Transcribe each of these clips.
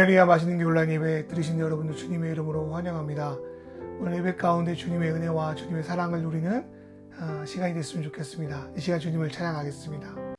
할렐루야 맛있는 교울란 예배 들으신 여러분들 주님의 이름으로 환영합니다. 오늘 예배 가운데 주님의 은혜와 주님의 사랑을 누리는 아, 시간이 됐으면 좋겠습니다. 이 시간 주님을 찬양하겠습니다.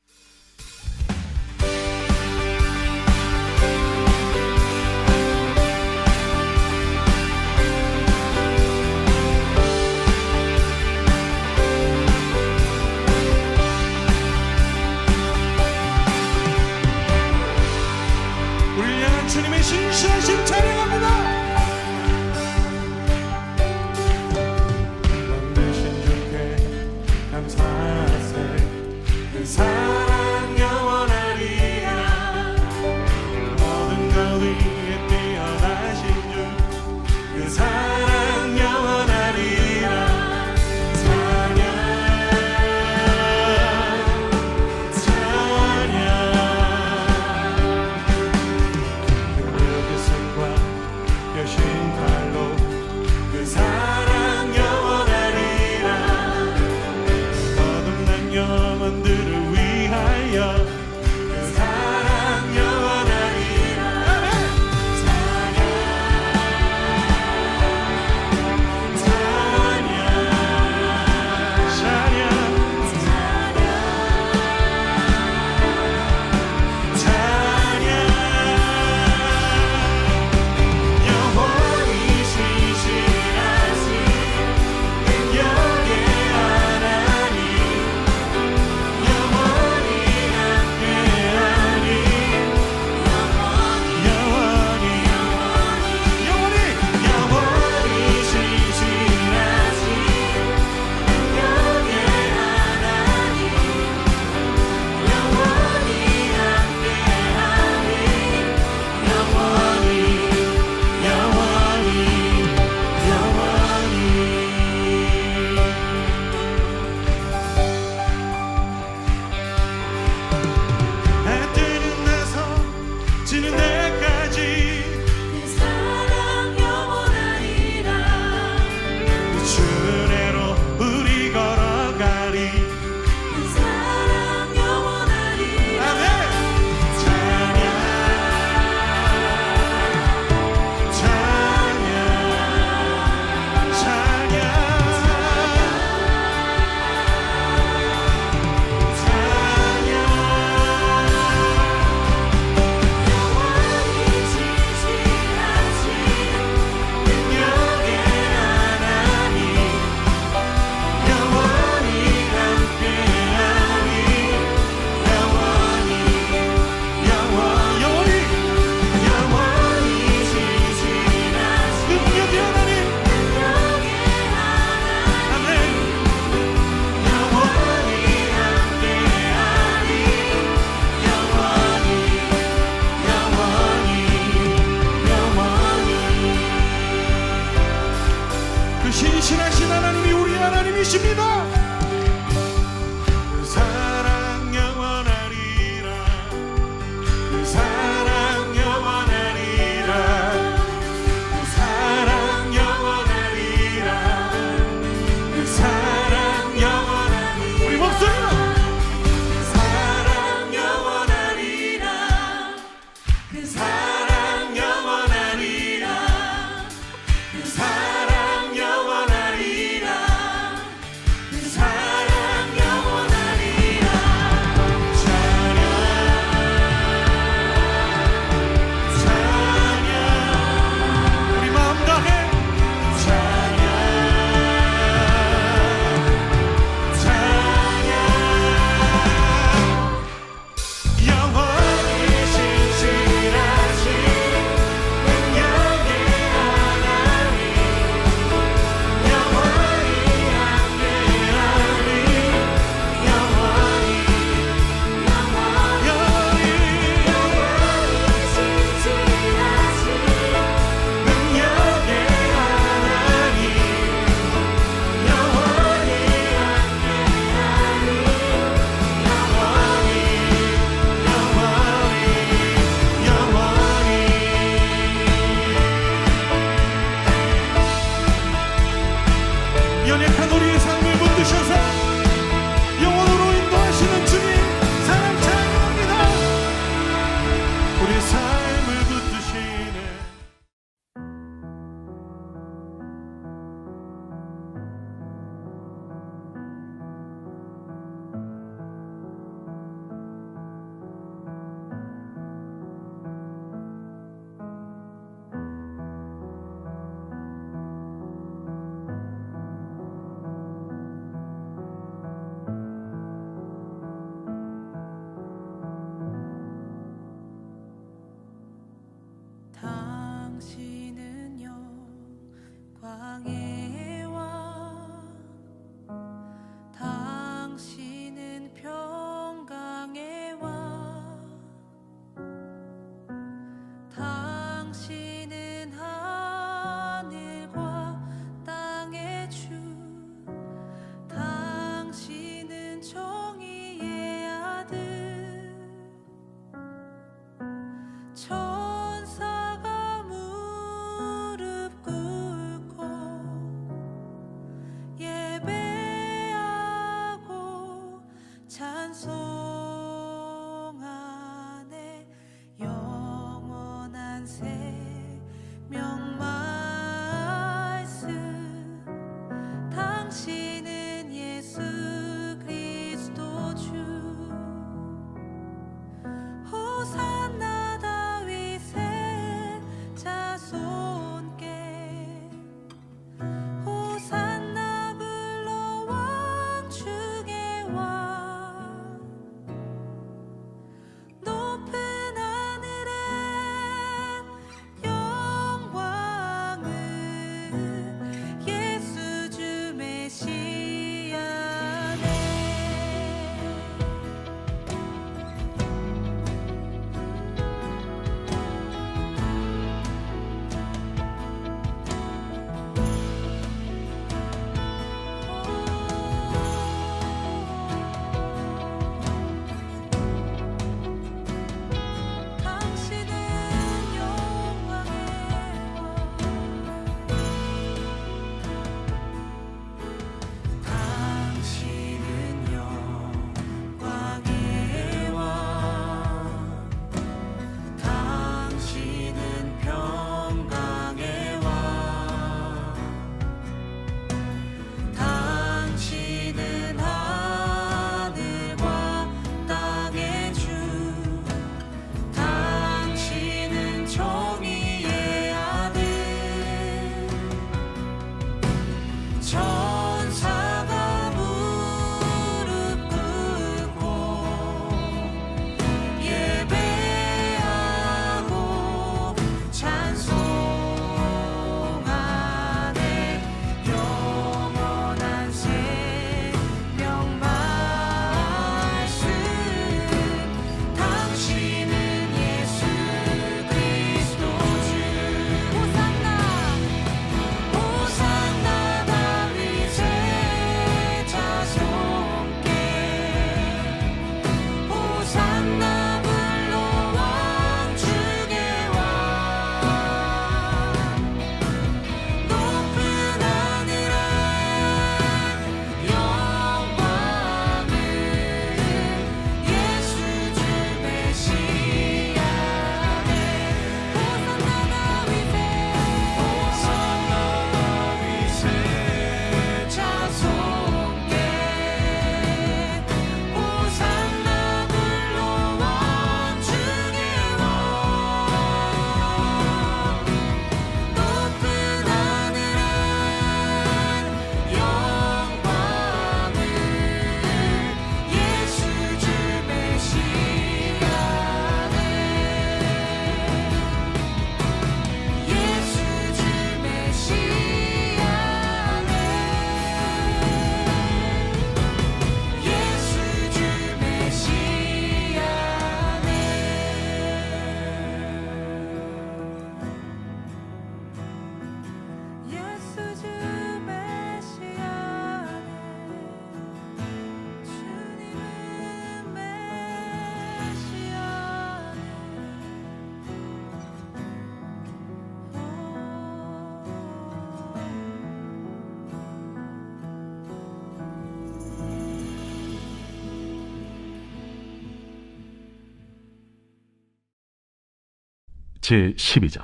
제 12장.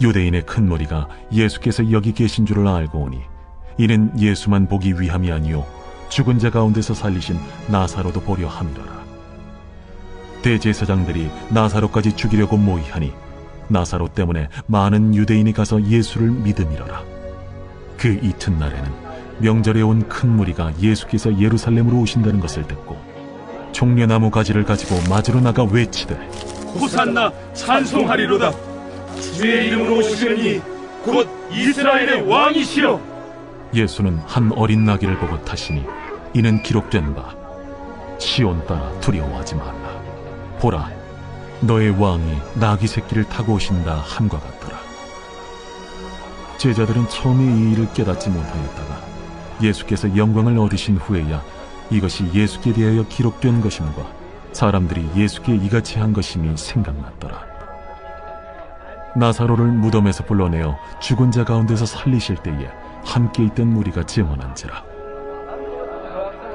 유대인의 큰 무리가 예수께서 여기 계신 줄을 알고 오니 이는 예수만 보기 위함이 아니요 죽은 자 가운데서 살리신 나사로도 보려 함이로라. 대제사장들이 나사로까지 죽이려고 모의하니 나사로 때문에 많은 유대인이 가서 예수를 믿음이로라. 그 이튿날에는 명절에 온 큰 무리가 예수께서 예루살렘으로 오신다는 것을 듣고 종려나무 가지를 가지고 맞으러 나가 외치되 호산나 찬송하리로다. 주의 이름으로 오시려니 곧 이스라엘의 왕이시여. 예수는 한 어린 나귀를 보고 타시니 이는 기록된 바 시온 따라 두려워하지 말라. 보라 너의 왕이 나귀 새끼를 타고 오신다 함과 같더라. 제자들은 처음에 이 일을 깨닫지 못하였다가 예수께서 영광을 얻으신 후에야 이것이 예수께 대하여 기록된 것임과 사람들이 예수께 이같이 한 것임이 생각났더라 나사로를 무덤에서 불러내어 죽은 자 가운데서 살리실 때에 함께 있던 무리가 증언한지라.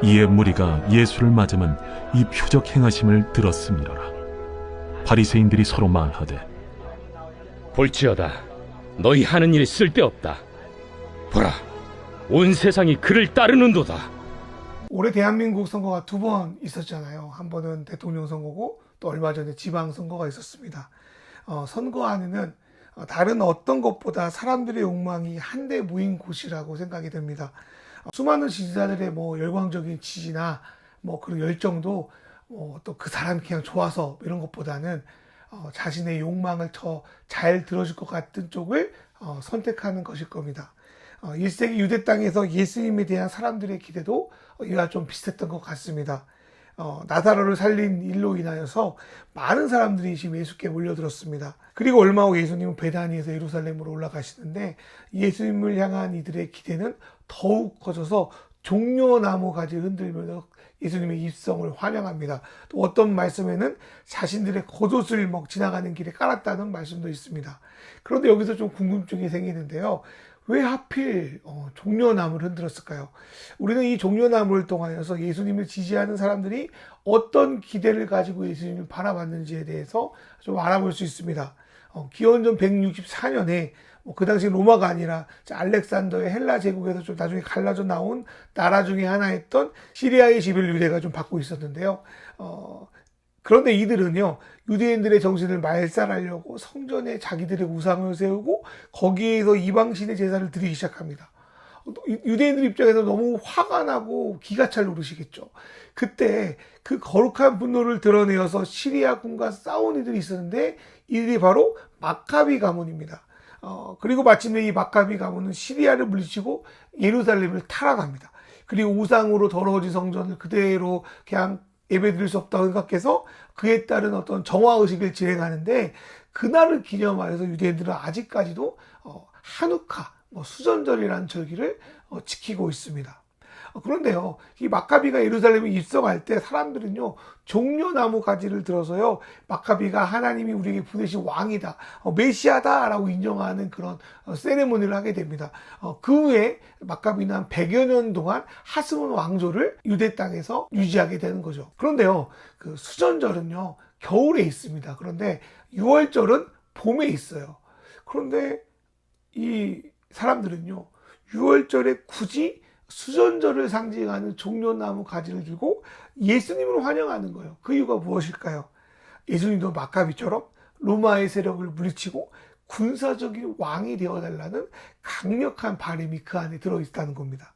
이에 무리가 예수를 맞으면 이 표적 행하심을 들었음이로라. 바리새인들이 서로 말하되 볼지어다 너희 하는 일이 쓸데없다 보라 온 세상이 그를 따르는도다 올해 대한민국 선거가 두 번 있었잖아요. 한 번은 대통령 선거고 또 얼마 전에 지방 선거가 있었습니다. 어, 선거 안에는 어, 다른 어떤 것보다 사람들의 욕망이 한데 모인 곳이라고 생각이 됩니다. 어, 수많은 지지자들의 뭐 열광적인 지지나 뭐 그런 열정도 뭐 또그 사람이 그냥 좋아서 이런 것보다는 어, 자신의 욕망을 더 잘 들어줄 것 같은 쪽을 어, 선택하는 것일 겁니다. 어, 1세기 유대 땅에서 예수님에 대한 사람들의 기대도 어, 이와 좀 비슷했던 것 같습니다. 어, 나사로를 살린 일로 인하여서 많은 사람들이 지금 예수께 몰려들었습니다. 그리고 얼마 후 예수님은 베다니에서 예루살렘으로 올라가시는데 예수님을 향한 이들의 기대는 더욱 커져서 종려나무 가지 흔들면서 예수님의 입성을 환영합니다. 또 어떤 말씀에는 자신들의 겉옷을 막 지나가는 길에 깔았다는 말씀도 있습니다. 그런데 여기서 좀 궁금증이 생기는데요. 왜 하필 어, 종려나무를 흔들었을까요? 우리는 이 종려나무를 통하여서 예수님을 지지하는 사람들이 어떤 기대를 가지고 예수님을 바라봤는지에 대해서 좀 알아볼 수 있습니다. 어, 기원전 164년에 뭐 그 당시 로마가 아니라 자, 알렉산더의 헬라 제국에서 좀 나중에 갈라져 나온 나라 중에 하나였던 시리아의 지배를 유대가 좀 받고 있었는데요. 어, 그런데 이들은요, 유대인들의 정신을 말살하려고 성전에 자기들의 우상을 세우고 거기에서 이방신의 제사를 드리기 시작합니다. 유대인들 입장에서 너무 화가 나고 기가 찰 노릇이겠죠. 그때 그 거룩한 분노를 드러내어서 시리아군과 싸운 이들이 있었는데 이들이 바로 마카비 가문입니다. 어, 그리고 마침내 이 마카비 가문은 시리아를 물리치고 예루살렘을 탈환합니다. 그리고 우상으로 더러워진 성전을 그대로 그냥 예배드릴 수 없다고 생각해서 그에 따른 어떤 정화 의식을 진행하는데 그날을 기념하여서 유대인들은 아직까지도 어, 한우카, 뭐 수전절이라는 절기를 어, 지키고 있습니다. 어, 그런데요, 이 마카비가 예루살렘에 입성할 때 사람들은요, 종려나무 가지를 들어서요, 마카비가 하나님이 우리에게 보내신 왕이다, 어, 메시아다라고 인정하는 그런 어, 세레모니를 하게 됩니다. 어, 그 후에 마카비는 한 100여 년 동안 하스몬 왕조를 유대 땅에서 유지하게 되는 거죠. 그런데요, 그 수전절은요, 겨울에 있습니다. 그런데 6월절은 봄에 있어요. 그런데 이 사람들은요, 6월절에 굳이 수전절을 상징하는 종려나무 가지를 들고 예수님을 환영하는 거예요. 그 이유가 무엇일까요? 예수님도 마카비처럼 로마의 세력을 물리치고 군사적인 왕이 되어달라는 강력한 바람이 그 안에 들어있다는 겁니다.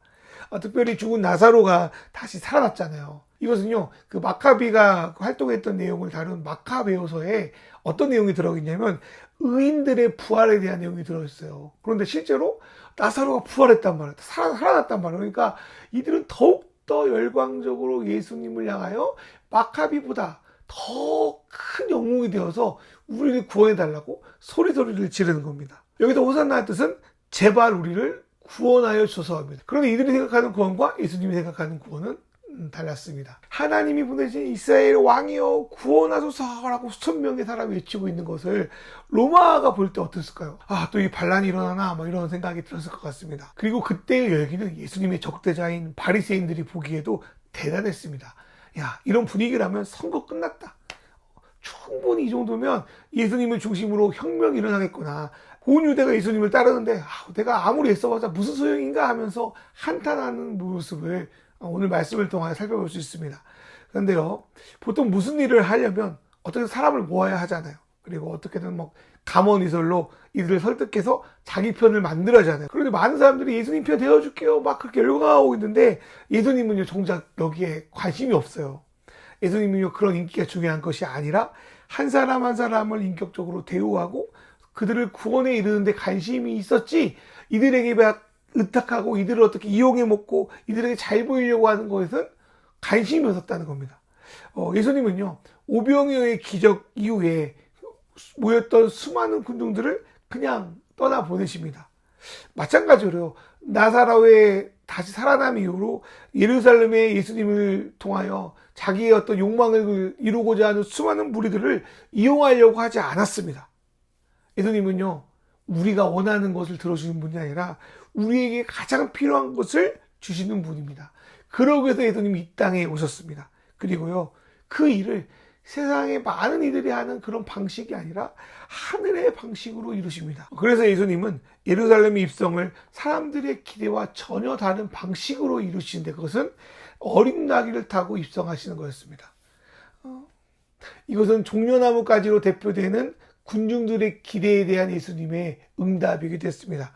아, 특별히 죽은 나사로가 다시 살아났잖아요. 이것은요, 그 마카비가 활동했던 내용을 다룬 마카베오서에 어떤 내용이 들어있냐면 의인들의 부활에 대한 내용이 들어있어요. 그런데 실제로 나사로가 부활했단 말이에요. 살아, 살아났단 말이에요. 그러니까 이들은 더욱더 열광적으로 예수님을 향하여 마카비보다 더 큰 영웅이 되어서 우리를 구원해달라고 소리소리를 지르는 겁니다. 여기서 호산나의 뜻은 제발 우리를 구원하여 주소서입니다. 그런데 이들이 생각하는 구원과 예수님이 생각하는 구원은 음, 달랐습니다. 하나님이 보내신 이스라엘 왕이여 구원하소서라고 수천 명의 사람이 외치고 있는 것을 로마가 볼 때 어땠을까요? 아, 또 이 반란이 일어나나? 뭐 이런 생각이 들었을 것 같습니다. 그리고 그때의 열기는 예수님의 적대자인 바리새인들이 보기에도 대단했습니다. 야, 이런 분위기라면 선거 끝났다. 충분히 이 정도면 예수님을 중심으로 혁명이 일어나겠구나. 온 유대가 예수님을 따르는데 아, 내가 아무리 애써봤자 무슨 소용인가 하면서 한탄하는 모습을 오늘 말씀을 통해 살펴볼 수 있습니다. 그런데요, 보통 무슨 일을 하려면 어떻게 사람을 모아야 하잖아요. 그리고 어떻게든 뭐 감언이설로 이들을 설득해서 자기 편을 만들어야 하잖아요. 그런데 많은 사람들이 예수님 편 되어줄게요. 막 그렇게 열광하고 있는데 예수님은요, 정작 여기에 관심이 없어요. 예수님은요, 그런 인기가 중요한 것이 아니라 한 사람 한 사람을 인격적으로 대우하고 그들을 구원에 이르는데 관심이 있었지 이들에게 의탁하고 이들을 어떻게 이용해 먹고 이들에게 잘 보이려고 하는 것은 관심이 없었다는 겁니다. 어, 예수님은요 오병이어의 기적 이후에 모였던 수많은 군중들을 그냥 떠나 보내십니다. 마찬가지로 나사로의 다시 살아남 이후로 예루살렘의 예수님을 통하여 자기의 어떤 욕망을 이루고자 하는 수많은 무리들을 이용하려고 하지 않았습니다. 예수님은요, 우리가 원하는 것을 들어주는 분이 아니라 우리에게 가장 필요한 것을 주시는 분입니다. 그러기 위해서 예수님이 이 땅에 오셨습니다. 그리고요, 그 일을 세상의 많은 이들이 하는 그런 방식이 아니라 하늘의 방식으로 이루십니다. 그래서 예수님은 예루살렘 입성을 사람들의 기대와 전혀 다른 방식으로 이루시는데 그것은 어린 나귀를 타고 입성하시는 거였습니다. 어, 이것은 종려나무까지로 대표되는 군중들의 기대에 대한 예수님의 응답이게 됐습니다.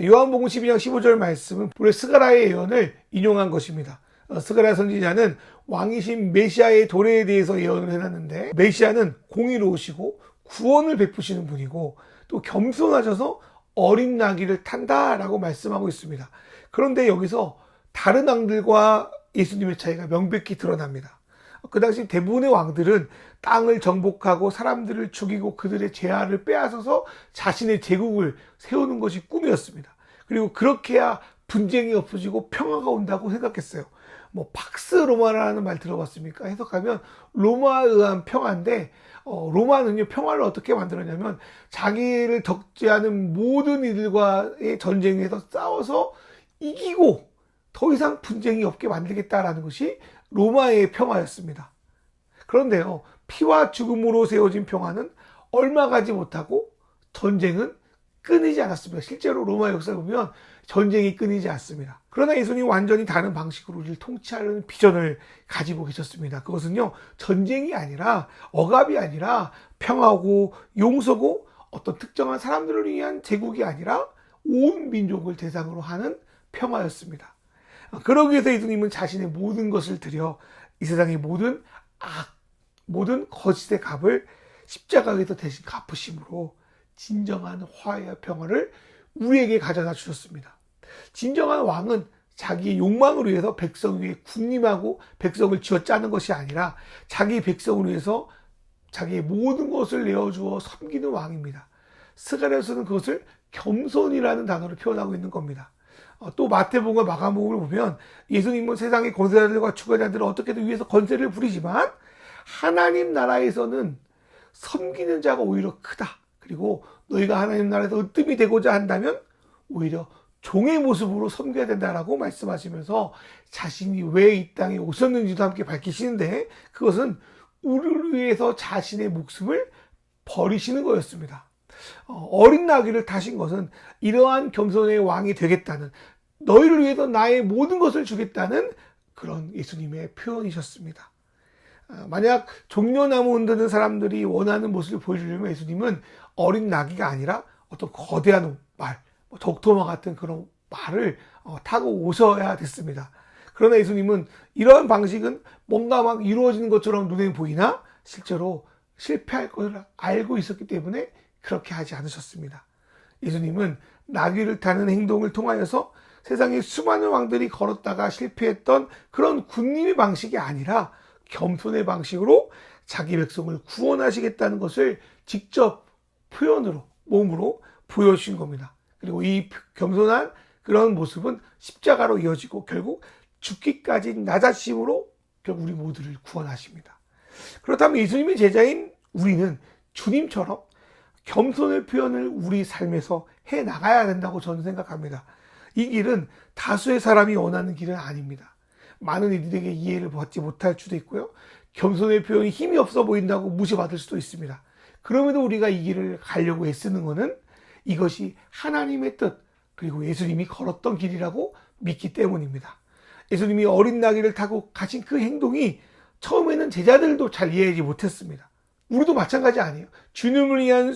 요한복음 12장 15절 말씀은 본래 스가라의 예언을 인용한 것입니다. 어, 스가랴 선지자는 왕이신 메시아의 도래에 대해서 예언을 해놨는데 메시아는 공의로우시고 구원을 베푸시는 분이고 또 겸손하셔서 어린 나귀를 탄다라고 말씀하고 있습니다. 그런데 여기서 다른 왕들과 예수님의 차이가 명백히 드러납니다. 그 당시 대부분의 왕들은 땅을 정복하고 사람들을 죽이고 그들의 재화를 빼앗아서 자신의 제국을 세우는 것이 꿈이었습니다. 그리고 그렇게 해야 분쟁이 없어지고 평화가 온다고 생각했어요. 뭐 팍스 로마라는 말 들어봤습니까? 해석하면 로마에 의한 평화인데 어, 로마는요 평화를 어떻게 만들었냐면 자기를 적재하는 모든 이들과의 전쟁에서 싸워서 이기고 더 이상 분쟁이 없게 만들겠다라는 것이 로마의 평화였습니다. 그런데요 피와 죽음으로 세워진 평화는 얼마 가지 못하고 전쟁은 끊이지 않았습니다. 실제로 로마 역사를 보면 전쟁이 끊이지 않습니다. 그러나 예수님 완전히 다른 방식으로 우리를 통치하려는 비전을 가지고 계셨습니다. 그것은요, 전쟁이 아니라, 억압이 아니라, 평화고, 용서고, 어떤 특정한 사람들을 위한 제국이 아니라, 온 민족을 대상으로 하는 평화였습니다. 그러기 위해서 예수님은 자신의 모든 것을 들여 이 세상의 모든 악, 모든 거짓의 값을 십자가에서 대신 갚으심으로 진정한 화해와 평화를 우리에게 가져다 주셨습니다. 진정한 왕은 자기의 욕망을 위해서 백성 위에 군림하고 백성을 쥐어 짜는 것이 아니라 자기 백성을 위해서 자기의 모든 것을 내어주어 섬기는 왕입니다. 스가랴서는 그것을 겸손이라는 단어로 표현하고 있는 겁니다. 어, 또 마태복음과 마가복음을 보면 예수님은 세상의 권세자들과 주관자들을 어떻게든 위해서 권세를 부리지만 하나님 나라에서는 섬기는 자가 오히려 크다. 그리고 너희가 하나님 나라에서 으뜸이 되고자 한다면 오히려 종의 모습으로 섬겨야 된다라고 말씀하시면서 자신이 왜 이 땅에 오셨는지도 함께 밝히시는데 그것은 우리를 위해서 자신의 목숨을 버리시는 거였습니다. 어, 어린 나귀를 타신 것은 이러한 겸손의 왕이 되겠다는 너희를 위해서 나의 모든 것을 주겠다는 그런 예수님의 표현이셨습니다. 아, 만약 종려나무 흔드는 사람들이 원하는 모습을 보여주려면 예수님은 어린 나귀가 아니라 어떤 거대한 말, 뭐 독토마 같은 그런 말을 어, 타고 오셔야 됐습니다. 그러나 예수님은 이러한 방식은 뭔가 막 이루어지는 것처럼 눈에 보이나 실제로 실패할 것을 알고 있었기 때문에 그렇게 하지 않으셨습니다. 예수님은 나귀를 타는 행동을 통하여서 세상의 수많은 왕들이 걸었다가 실패했던 그런 군림의 방식이 아니라 겸손의 방식으로 자기 백성을 구원하시겠다는 것을 직접 표현으로 몸으로 보여주신 겁니다. 그리고 이 겸손한 그런 모습은 십자가로 이어지고 결국 죽기까지 나자심으로 결국 우리 모두를 구원하십니다. 그렇다면 예수님의 제자인 우리는 주님처럼 겸손의 표현을 우리 삶에서 해 나가야 된다고 저는 생각합니다. 이 길은 다수의 사람이 원하는 길은 아닙니다. 많은 이들에게 이해를 받지 못할 수도 있고요. 겸손의 표현이 힘이 없어 보인다고 무시받을 수도 있습니다. 그럼에도 우리가 이 길을 가려고 애쓰는 것은 이것이 하나님의 뜻, 그리고 예수님이 걸었던 길이라고 믿기 때문입니다. 예수님이 어린 나귀를 타고 가신 그 행동이 처음에는 제자들도 잘 이해하지 못했습니다. 우리도 마찬가지 아니에요. 주님을 위한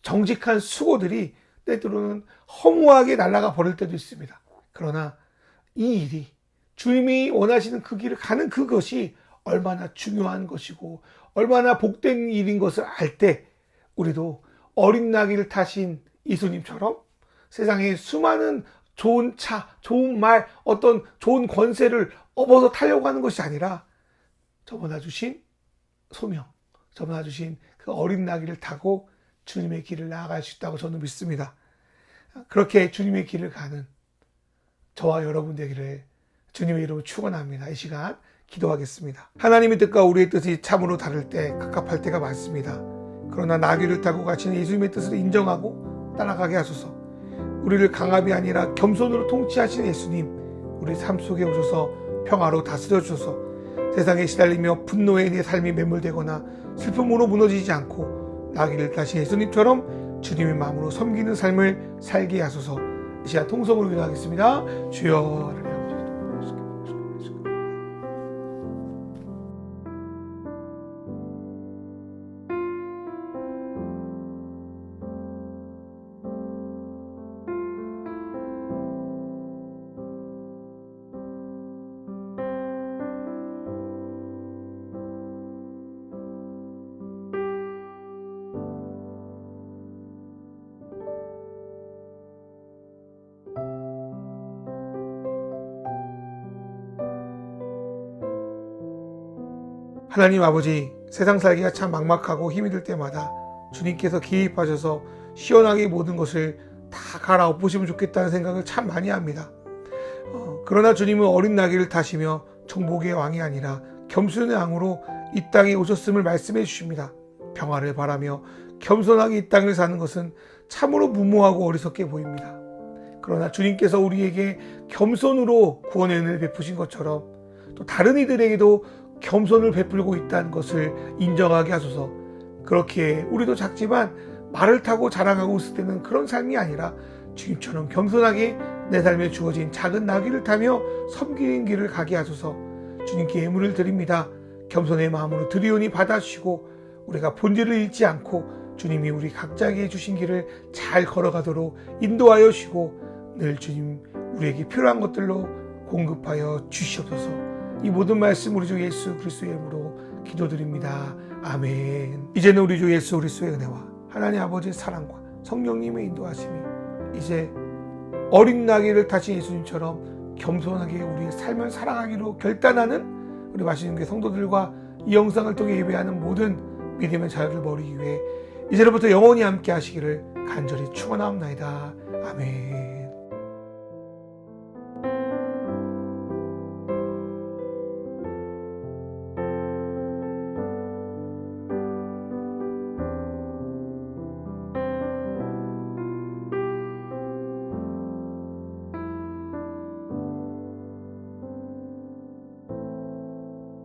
정직한 수고들이 때때로는 허무하게 날아가 버릴 때도 있습니다. 그러나 이 일이 주님이 원하시는 그 길을 가는 그것이 얼마나 중요한 것이고 얼마나 복된 일인 것을 알 때 우리도 어린 나귀를 타신 예수님처럼 세상에 수많은 좋은 차, 좋은 말, 어떤 좋은 권세를 업어서 타려고 하는 것이 아니라 저보다 주신 소명, 저보다 주신 그 어린 나귀를 타고 주님의 길을 나아갈 수 있다고 저는 믿습니다. 그렇게 주님의 길을 가는 저와 여러분 되기를 주님의 이름으로 축원합니다. 이 시간 기도하겠습니다. 하나님의 뜻과 우리의 뜻이 참으로 다를 때 갑갑할 때가 많습니다. 그러나 나귀를 타고 가시는 예수님의 뜻을 인정하고 따라가게 하소서. 우리를 강압이 아니라 겸손으로 통치하시는 예수님, 우리 삶 속에 오셔서 평화로 다스려 주소서. 세상에 시달리며 분노에 내 삶이 매몰되거나 슬픔으로 무너지지 않고 나귀를 타신 예수님처럼 주님의 마음으로 섬기는 삶을 살게 하소서. 이 시간 통성으로 기도하겠습니다. 주여. 하나님 아버지, 세상 살기가 참 막막하고 힘이 들 때마다 주님께서 개입하셔서 시원하게 모든 것을 다 갈아엎으시면 좋겠다는 생각을 참 많이 합니다. 어, 그러나 주님은 어린 나귀를 타시며 정복의 왕이 아니라 겸손의 왕으로 이 땅에 오셨음을 말씀해 주십니다. 평화를 바라며 겸손하게 이 땅을 사는 것은 참으로 무모하고 어리석게 보입니다. 그러나 주님께서 우리에게 겸손으로 구원의 은혜를 베푸신 것처럼 또 다른 이들에게도 겸손을 베풀고 있다는 것을 인정하게 하소서. 그렇게 우리도 작지만 말을 타고 자랑하고 있을 때는 그런 삶이 아니라 주님처럼 겸손하게 내 삶에 주어진 작은 나귀를 타며 섬기는 길을 가게 하소서. 주님께 예물을 드립니다. 겸손의 마음으로 드리오니 받아주시고 우리가 본질을 잃지 않고 주님이 우리 각자에게 주신 길을 잘 걸어가도록 인도하여 주시고 늘 주님 우리에게 필요한 것들로 공급하여 주시옵소서. 이 모든 말씀 우리 주 예수 그리스도의 이름으로 기도드립니다. 아멘. 이제는 우리 주 예수 그리스도의 은혜와 하나님 아버지의 사랑과 성령님의 인도하심이 이제 어린 나귀를 타신 예수님처럼 겸손하게 우리의 삶을 살아가기로 결단하는 우리 마시는 교 성도들과 이 영상을 통해 예배하는 모든 믿음의 자유를 머리 위해 이제로부터 영원히 함께 하시기를 간절히 축원하옵나이다. 아멘.